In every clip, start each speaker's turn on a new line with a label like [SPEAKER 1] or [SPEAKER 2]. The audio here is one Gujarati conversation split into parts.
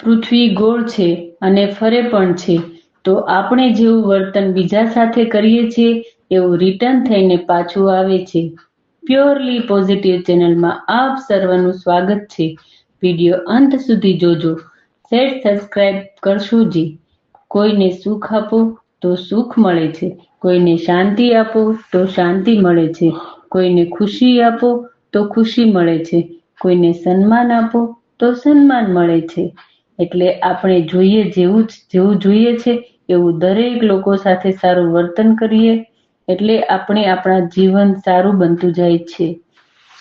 [SPEAKER 1] પૃથ્વી ગોળ છે અને ફરે પણ છે. તો આપણે જેવું વર્તન બીજા સાથે કરીએ છીએ, એવું રિટર્ન થઈને પાછું આવે છે. પ્યોરલી પોઝિટિવ ચેનલમાં આપ સર્વનું સ્વાગત છે. વીડિયો અંત સુધી જોજો. શેર સબસ્ક્રાઇબ કરશો જી. કોઈને સુખ આપો, તો સુખ મળે છે. કોઈને શાંતિ આપો, તો શાંતિ મળે છે. કોઈને ખુશી આપો, તો ખુશી મળે છે. કોઈને સન્માન આપો, તો સન્માન મળે છે. એટલે આપણે જોઈએ જેવું જેવું જોઈએ છે, એવું દરેક લોકો સાથે સારું વર્તન કરીએ, એટલે આપણે આપણા જીવન સારું બનતું જાય છે.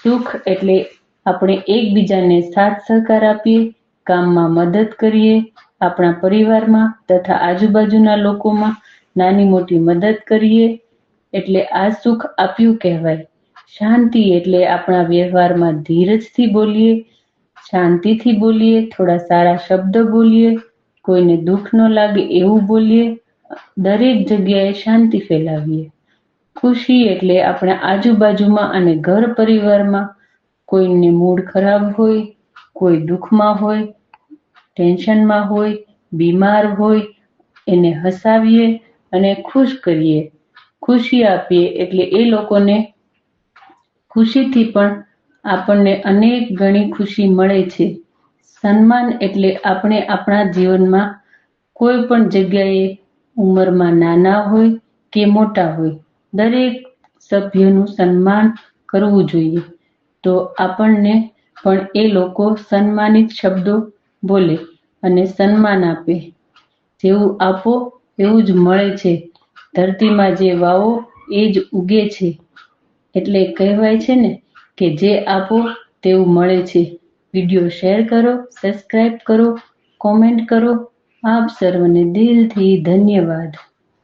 [SPEAKER 1] સુખ એટલે આપણે એકબીજાને સાથ સહકાર આપીએ, કામમાં મદદ કરીએ, આપણા પરિવારમાં તથા આજુબાજુના લોકોમાં નાની મોટી મદદ કરીએ, એટલે આ સુખ આપ્યું કહેવાય. શાંતિ એટલે આપણા વ્યવહારમાં ધીરજથી બોલીએ શાંતિથી બોલીએ, થોડા સારા શબ્દ બોલીએ, કોઈને દુઃખ ન લાગે એવું બોલીએ, દરેક જગ્યાએ શાંતિ ફેલાવીએ. ખુશી એટલે આપણા આજુબાજુમાં અને ઘર પરિવારમાં કોઈને મૂડ ખરાબ હોય, કોઈ દુઃખમાં હોય, ટેન્શનમાં હોય, બીમાર હોય, એને હસાવીએ અને ખુશ કરીએ. ખુશી આપીએ એટલે એ લોકોને ખુશીથી પણ આપણને અનેક ગણી ખુશી મળે છે. સન્માન એટલે આપણે આપણા જીવનમાં કોઈ પણ જગ્યાએ ઉંમરમાં નાના હોય કે મોટા હોય, દરેક સભ્યનું સન્માન કરવું જોઈએ. તો આપણને પણ એ લોકો સન્માનિત શબ્દો બોલે અને સન્માન આપે. જેવું આપો એવું જ મળે છે. ધરતીમાં જે વાવો એ જ ઉગે છે. એટલે કહેવાય છે ને કે જે આપો તેવું મળે છે. વીડિયો શેર કરો સબસ્ક્રાઈબ કરો, કોમેન્ટ કરો. આપ સર્વને દિલથી ધન્યવાદ.